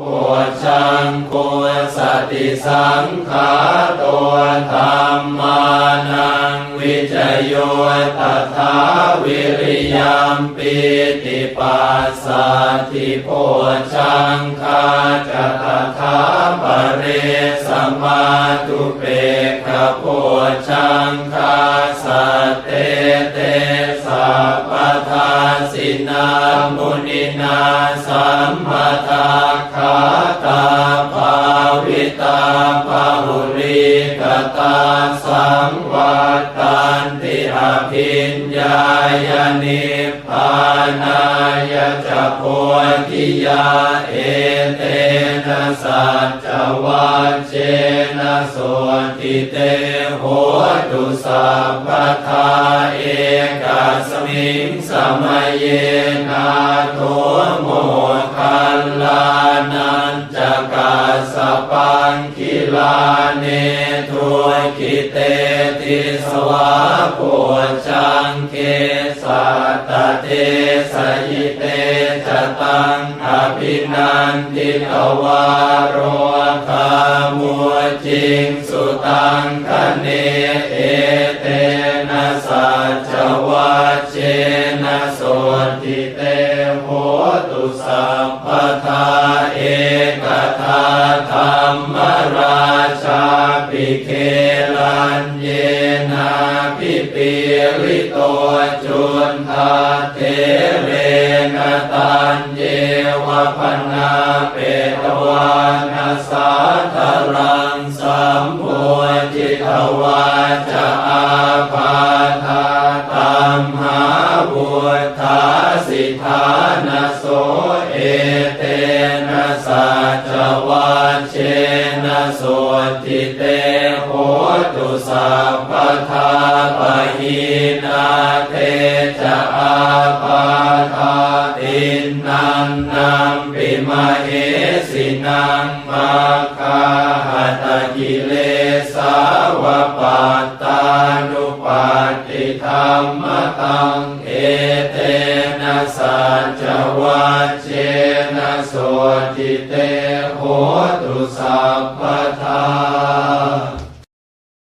ปุชังกุสติสังขาตัวธรรมานังวิจโยตถาวิริยมปิติปัสสะทิโพชังคาจะตถาปเรสมาตุเปกขโพชังคาสัตเตเตสัพพทาสินามุนินาสัมปทา กตาสังวัตตันติอภิญญายนิพานายจะโพธิยาเอเตนะสัจวัชเชนะโสติเตโหตุสัพพทาเอกาสมิงสมัยเยนาโทโมคัลลานันจกาสปังคิ ลาเนทุกิเตติสวาโพชังเกสัตตเตสยิเตจตังอภินันติตวารโรคามุจิงสุตังคเนเอเต ลันเยนาปิปิริโตจุนทาเทเรนตันเยวะพนาเปตวานาสาธรังสัมโพจิตวาจะอาภาธาตัมหาบุตธาสิทานโสเอเตนะสัจ ตุสัพพทาปะหินาเทจะอาภาธาตินนันนัมปิมาเหสินังมาคาหัตกิเลสาวปัตตานุปัตติธรรมตังเอเตนะสัจวัเชนะโสติเตโหตุสัพพทา